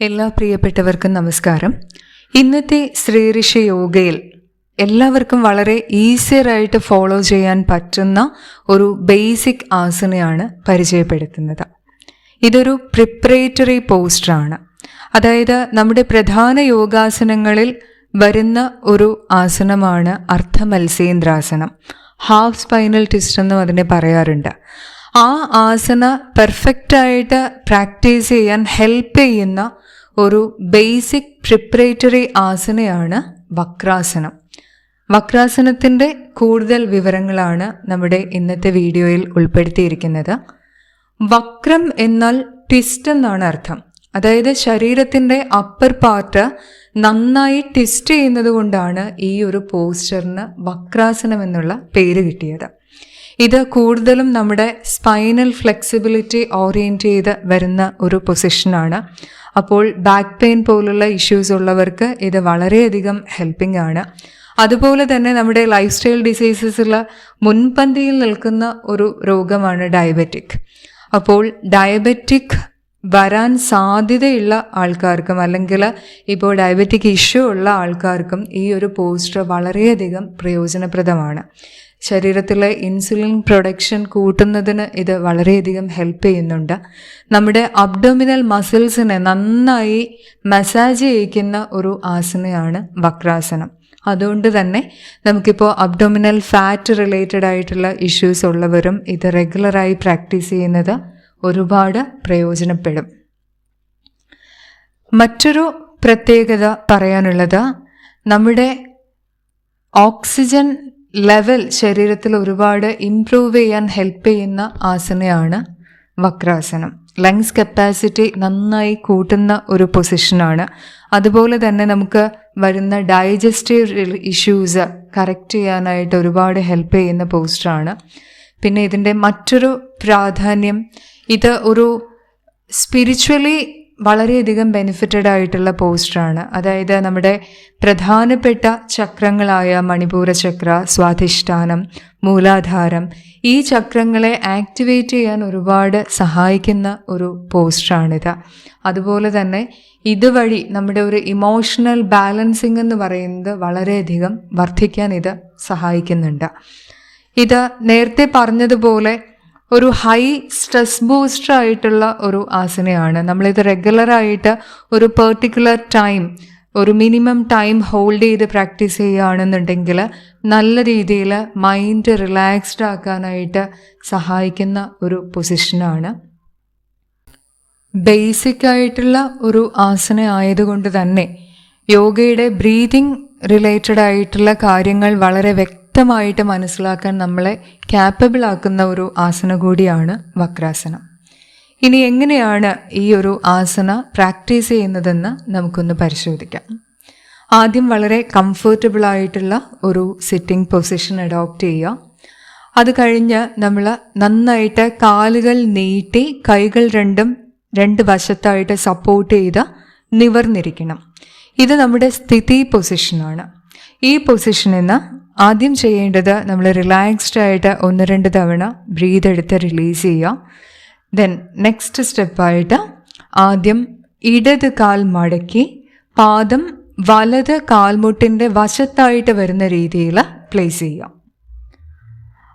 എല്ലാ പ്രിയപ്പെട്ടവർക്കും നമസ്കാരം. ഇന്നത്തെ ശ്രീഋഷ യോഗയിൽ എല്ലാവർക്കും വളരെ ഈസിയറായിട്ട് ഫോളോ ചെയ്യാൻ പറ്റുന്ന ഒരു ബേസിക് ആസനയാണ് പരിചയപ്പെടുത്തുന്നത്. ഇതൊരു പ്രിപ്പറേറ്ററി പോസ്റ്ററാണ് അതായത് നമ്മുടെ പ്രധാന യോഗാസനങ്ങളിൽ വരുന്ന ഒരു ആസനമാണ് അർത്ഥമത്സ്യേന്ദ്രാസനം ഹാഫ് സ്പൈനൽ ട്വിസ്റ്റ് എന്നും അതിനെ പറയാറുണ്ട്. ആ ആസന പെർഫെക്റ്റായിട്ട് പ്രാക്ടീസ് ചെയ്യാൻ ഹെൽപ്പ് ചെയ്യുന്ന ഒരു ബേസിക് പ്രിപ്പറേറ്ററി ആസനയാണ് വക്രാസനം. വക്രാസനത്തിന്റെ കൂടുതൽ വിവരങ്ങളാണ് നമ്മുടെ ഇന്നത്തെ വീഡിയോയിൽ ഉൾപ്പെടുത്തിയിരിക്കുന്നത്. വക്രം എന്നാൽ ട്വിസ്റ്റ് എന്നാണ് അർത്ഥം. അതായത് ശരീരത്തിന്റെ അപ്പർ പാർട്ട് നന്നായി ട്വിസ്റ്റ് ചെയ്യുന്നത് കൊണ്ടാണ് ഈ ഒരു പോസ്റ്ററിന് വക്രാസനം എന്നുള്ള പേര് കിട്ടിയത്. ഇത് കൂടുതലും നമ്മുടെ സ്പൈനൽ ഫ്ലെക്സിബിലിറ്റി ഓറിയന്റ് ചെയ്ത് വരുന്ന ഒരു പൊസിഷനാണ് അപ്പോൾ ബാക്ക് പെയിൻ പോലുള്ള ഇഷ്യൂസ് ഉള്ളവർക്ക് ഇത് വളരെയധികം ഹെൽപ്പിംഗ് ആണ്. അതുപോലെ തന്നെ നമ്മുടെ ലൈഫ് സ്റ്റൈൽ ഡിസീസസിൽ മുൻപന്തിയിൽ നിൽക്കുന്ന ഒരു രോഗമാണ് ഡയബറ്റിക് അപ്പോൾ ഡയബറ്റിക് വരാൻ സാധ്യതയുള്ള ആൾക്കാർക്കും അല്ലെങ്കിൽ ഇപ്പോൾ ഡയബറ്റിക് ഇഷ്യൂ ഉള്ള ആൾക്കാർക്കും ഈ ഒരു പോസ്റ്റർ വളരെയധികം പ്രയോജനപ്രദമാണ്. ശരീരത്തിലെ ഇൻസുലിൻ പ്രൊഡക്ഷൻ കൂട്ടുന്നതിന് ഇത് വളരെയധികം ഹെൽപ്പ് ചെയ്യുന്നുണ്ട്. നമ്മുടെ അബ്ഡോമിനൽ മസിൽസിനെ നന്നായി മസാജ് ചെയ്യിക്കുന്ന ഒരു ആസനയാണ് വക്രാസനം. അതുകൊണ്ട് തന്നെ നമുക്കിപ്പോൾ അബ്ഡോമിനൽ ഫാറ്റ് റിലേറ്റഡ് ആയിട്ടുള്ള ഇഷ്യൂസ് ഉള്ളവരും ഇത് റെഗുലറായി പ്രാക്ടീസ് ചെയ്യുന്നത് ഒരുപാട് പ്രയോജനപ്പെടും. മറ്റൊരു പ്രത്യേകത പറയാനുള്ളത് നമ്മുടെ ഓക്സിജൻ ലെവൽ ശരീരത്തിൽ ഒരുപാട് ഇംപ്രൂവ് ചെയ്യാൻ ഹെൽപ്പ് ചെയ്യുന്ന ആസനയാണ് വക്രാസനം. ലങ്സ് കപ്പാസിറ്റി നന്നായി കൂട്ടുന്ന ഒരു പൊസിഷനാണ് അതുപോലെ തന്നെ നമുക്ക് വരുന്ന ഡൈജസ്റ്റീവ് ഇഷ്യൂസ് കറക്റ്റ് ചെയ്യാനായിട്ട് ഒരുപാട് ഹെൽപ്പ് ചെയ്യുന്ന പോസ്റ്ററാണ് പിന്നെ ഇതിന്റെ മറ്റൊരു പ്രാധാന്യം ഇത് ഒരു സ്പിരിച്വലി വളരെയധികം ബെനിഫിറ്റഡ് ആയിട്ടുള്ള പോസ്റ്ററാണ് അതായത് നമ്മുടെ പ്രധാനപ്പെട്ട ചക്രങ്ങളായ മണിപൂര ചക്ര സ്വാധിഷ്ഠാനം മൂലാധാരം ഈ ചക്രങ്ങളെ ആക്ടിവേറ്റ് ചെയ്യാൻ ഒരുപാട് സഹായിക്കുന്ന ഒരു പോസ്റ്ററാണിത് അതുപോലെ തന്നെ ഇതുവഴി നമ്മുടെ ഒരു ഇമോഷണൽ ബാലൻസിങ് എന്ന് പറയുന്നത് വളരെയധികം വർദ്ധിക്കാൻ ഇത് സഹായിക്കുന്നുണ്ട്. ഇത് നേരത്തെ പറഞ്ഞതുപോലെ ഒരു ഹൈ സ്ട്രെസ് ബൂസ്റ്റർ ആയിട്ടുള്ള ഒരു ആസനയാണ്. നമ്മളിത് റെഗുലറായിട്ട് ഒരു പെർട്ടിക്കുലർ ടൈം ഒരു മിനിമം ടൈം ഹോൾഡ് ചെയ്ത് പ്രാക്ടീസ് ചെയ്യുകയാണെന്നുണ്ടെങ്കിൽ നല്ല രീതിയിൽ മൈൻഡ് റിലാക്സ്ഡ് ആക്കാനായിട്ട് സഹായിക്കുന്ന ഒരു പൊസിഷനാണ് ബേസിക് ആയിട്ടുള്ള ഒരു ആസന ആയതുകൊണ്ട് തന്നെ യോഗയുടെ ബ്രീതിങ് റിലേറ്റഡ് ആയിട്ടുള്ള കാര്യങ്ങൾ വളരെ വ്യക്തമായിട്ട് മനസ്സിലാക്കാൻ നമ്മളെ ക്യാപ്പബിൾ ആക്കുന്ന ഒരു ആസന കൂടിയാണ് വക്രാസനം. ഇനി എങ്ങനെയാണ് ഈ ഒരു ആസന പ്രാക്ടീസ് ചെയ്യുന്നതെന്ന് നമുക്കൊന്ന് പരിശോധിക്കാം. ആദ്യം വളരെ കംഫർട്ടബിൾ ആയിട്ടുള്ള ഒരു സിറ്റിംഗ് പൊസിഷൻ അഡോപ്റ്റ് ചെയ്യുക. അത് കഴിഞ്ഞ് നമ്മൾ നന്നായിട്ട് കാലുകൾ നീട്ടി കൈകൾ രണ്ടും രണ്ട് വശത്തായിട്ട് സപ്പോർട്ട് ചെയ്ത് നിവർന്നിരിക്കണം. ഇത് നമ്മുടെ സ്ഥിതി പൊസിഷനാണ് ഈ പൊസിഷനിൽ നിന്ന് ആദ്യം ചെയ്യേണ്ടത് നമ്മൾ റിലാക്സ്ഡ് ആയിട്ട് ഒന്ന് രണ്ട് തവണ ബ്രീത് എടുത്ത് റിലീസ് ചെയ്യുക. ദെൻ നെക്സ്റ്റ് സ്റ്റെപ്പായിട്ട് ആദ്യം ഇടത് കാൽ മടക്കി പാദം വലത് കാൽമുട്ടിന്റെ വശത്തായിട്ട് വരുന്ന രീതിയിൽ പ്ലേസ് ചെയ്യുക.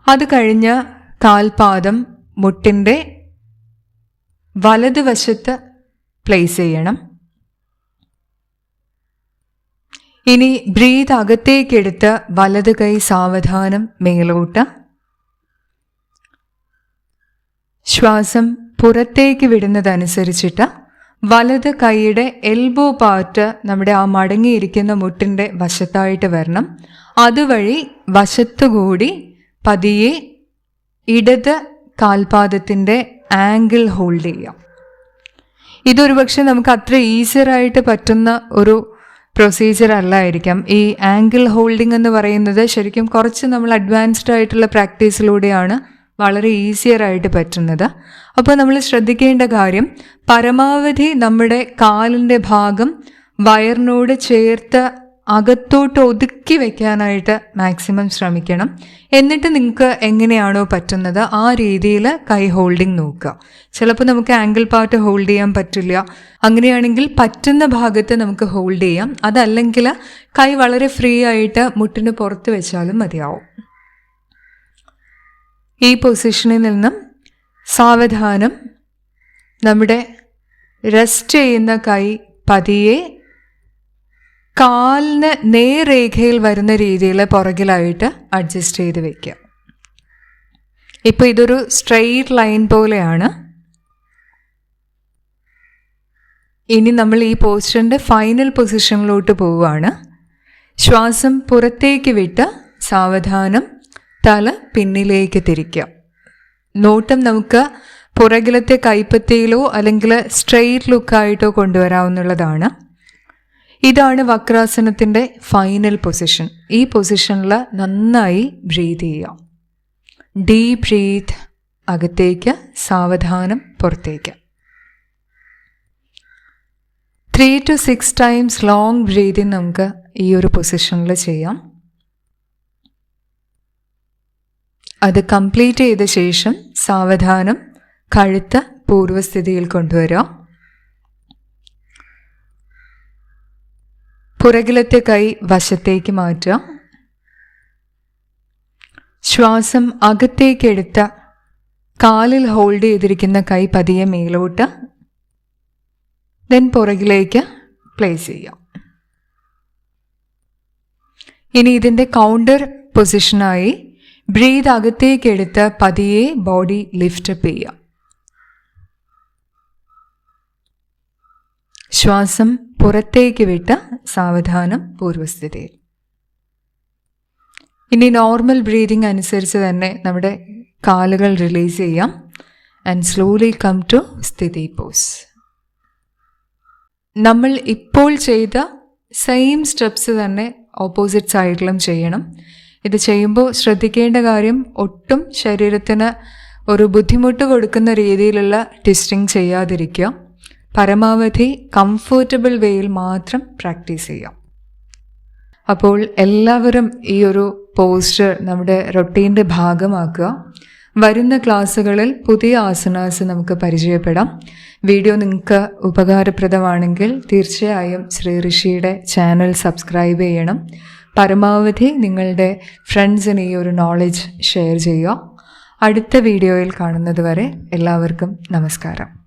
അത് കഴിഞ്ഞ് കാൽപാദം മുട്ടിന്റെ വലതുവശത്ത് പ്ലേസ് ചെയ്യണം. ഇനി ബ്രീത് അകത്തേക്കെടുത്ത് വലത് കൈ സാവധാനം മേലോട്ട്. ശ്വാസം പുറത്തേക്ക് വിടുന്നതനുസരിച്ചിട്ട് വലത് കൈയുടെ എൽബോ പാർട്ട് നമ്മുടെ ആ മടങ്ങിയിരിക്കുന്ന മുട്ടിന്റെ വശത്തായിട്ട് വരണം. അതുവഴി വശത്തുകൂടി പതിയെ ഇടത് കാൽപാദത്തിന്റെ ആംഗിൾ ഹോൾഡ് ചെയ്യാം. ഇതൊരു പക്ഷെ നമുക്ക് അത്ര ഈസിയറായിട്ട് പറ്റുന്ന ഒരു പ്രൊസീജിയർ അല്ലായിരിക്കാം. ഈ ആംഗിൾ ഹോൾഡിംഗ് എന്ന് പറയുന്നത് ശരിക്കും കുറച്ച് നമ്മൾ അഡ്വാൻസ്ഡ് ആയിട്ടുള്ള പ്രാക്ടീസിലൂടെയാണ് വളരെ ഈസിയർ ആയിട്ട് പറ്റുന്നത്. അപ്പോൾ നമ്മൾ ശ്രദ്ധിക്കേണ്ട കാര്യം പരമാവധി നമ്മുടെ കാലിന്റെ ഭാഗം വയറിനോട് ചേർത്ത് അകത്തോട്ട് ഒതുക്കി വെക്കാനായിട്ട് മാക്സിമം ശ്രമിക്കണം. എന്നിട്ട് നിങ്ങൾക്ക് എങ്ങനെയാണോ പറ്റുന്നത് ആ രീതിയിൽ കൈ ഹോൾഡിംഗ് നോക്കുക. ചിലപ്പോൾ നമുക്ക് ആംഗിൾ പാർട്ട് ഹോൾഡ് ചെയ്യാൻ പറ്റില്ല. അങ്ങനെയാണെങ്കിൽ പറ്റുന്ന ഭാഗത്ത് നമുക്ക് ഹോൾഡ് ചെയ്യാം. അതല്ലെങ്കിൽ കൈ വളരെ ഫ്രീ ആയിട്ട് മുട്ടിന് പുറത്ത് വെച്ചാലും മതിയാവും. ഈ പൊസിഷനിൽ നിന്നും സാവധാനം നമ്മുടെ റെസ്റ്റ് ചെയ്യുന്ന കൈ പതിയെ കാലിന് നേർരേഖയിൽ വരുന്ന രീതിയിൽ പുറകിലായിട്ട് അഡ്ജസ്റ്റ് ചെയ്ത് വെക്കുക. ഇപ്പോൾ ഇതൊരു സ്ട്രെയിറ്റ് ലൈൻ പോലെയാണ്. ഇനി നമ്മൾ ഈ പോസ്റ്ററിന്റെ ഫൈനൽ പൊസിഷനിലോട്ട് പോവുകയാണ്. ശ്വാസം പുറത്തേക്ക് വിട്ട് സാവധാനം തല പിന്നിലേക്ക് തിരിക്കുക. നോട്ടം നമുക്ക് പുറകിലത്തെ കൈപ്പത്തിയിലോ അല്ലെങ്കിൽ സ്ട്രെയിറ്റ് ലുക്കായിട്ടോ കൊണ്ടുവരാവുന്നതാണ്. ഇതാണ് വക്രാസനത്തിന്റെ ഫൈനൽ പൊസിഷൻ ഈ പൊസിഷനിൽ നന്നായി ബ്രീത്ത് ചെയ്യാം ഡീപ് ബ്രീത്ത് അകത്തേക്ക് സാവധാനം പുറത്തേക്ക്. Three to six times long breathing നമുക്ക് ഈ ഒരു പൊസിഷനിൽ ചെയ്യാം. അത് കംപ്ലീറ്റ് ചെയ്ത ശേഷം സാവധാനം കഴുത്ത് പൂർവസ്ഥിതിയിൽ കൊണ്ടുവരാം. പുറകിലത്തെ കൈ വശത്തേക്ക് മാറ്റുക. ശ്വാസം അകത്തേക്ക് എടുത്ത കാലിൽ ഹോൾഡ് ചെയ്തിരിക്കുന്ന കൈ പതിയെ മേലോട്ട്. ദെൻ പുറകിലേക്ക് പ്ലേസ് ചെയ്യാം ഇനി ഇതിന്റെ കൗണ്ടർ പൊസിഷനായി ബ്രീത് അകത്തേക്ക് എടുത്ത് പതിയെ ബോഡി ലിഫ്റ്റപ്പ് ചെയ്യാം ശ്വാസം പുറത്തേക്ക് വിട്ട് സാവധാനം പൂർവസ്ഥിതിയിൽ. ഇനി നോർമൽ ബ്രീതിങ് അനുസരിച്ച് തന്നെ നമ്മുടെ കാലുകൾ റിലീസ് ചെയ്യാം. ആൻഡ് സ്ലോലി കം ടു സ്ഥിതി പോസ് നമ്മൾ ഇപ്പോൾ ചെയ്ത സെയിം സ്റ്റെപ്സ് തന്നെ ഓപ്പോസിറ്റ് സൈഡിലും ചെയ്യണം. ഇത് ചെയ്യുമ്പോൾ ശ്രദ്ധിക്കേണ്ട കാര്യം ഒട്ടും ശരീരത്തിന് ഒരു ബുദ്ധിമുട്ട് കൊടുക്കുന്ന രീതിയിലുള്ള ടിസ്റ്റിംഗ് ചെയ്യാതിരിക്കുക. പരമാവധി കംഫർട്ടബിൾ വേയിൽ മാത്രം പ്രാക്ടീസ് ചെയ്യാം. അപ്പോൾ എല്ലാവരും ഈ ഒരു പോസ്റ്റർ നമ്മുടെ റൊട്ടീന്റെ ഭാഗമാക്കുക. വരുന്ന ക്ലാസ്സുകളിൽ പുതിയ ആസനാസ് നമുക്ക് പരിചയപ്പെടാം. വീഡിയോ നിങ്ങൾക്ക് ഉപകാരപ്രദമാണെങ്കിൽ തീർച്ചയായും ശ്രീ ഋഷിയുടെ ചാനൽ സബ്സ്ക്രൈബ് ചെയ്യണം. പരമാവധി നിങ്ങളുടെ ഫ്രണ്ട്സിന് ഈ ഒരു നോളജ് ഷെയർ ചെയ്യുക. അടുത്ത വീഡിയോയിൽ കാണുന്നത് വരെ എല്ലാവർക്കും നമസ്കാരം.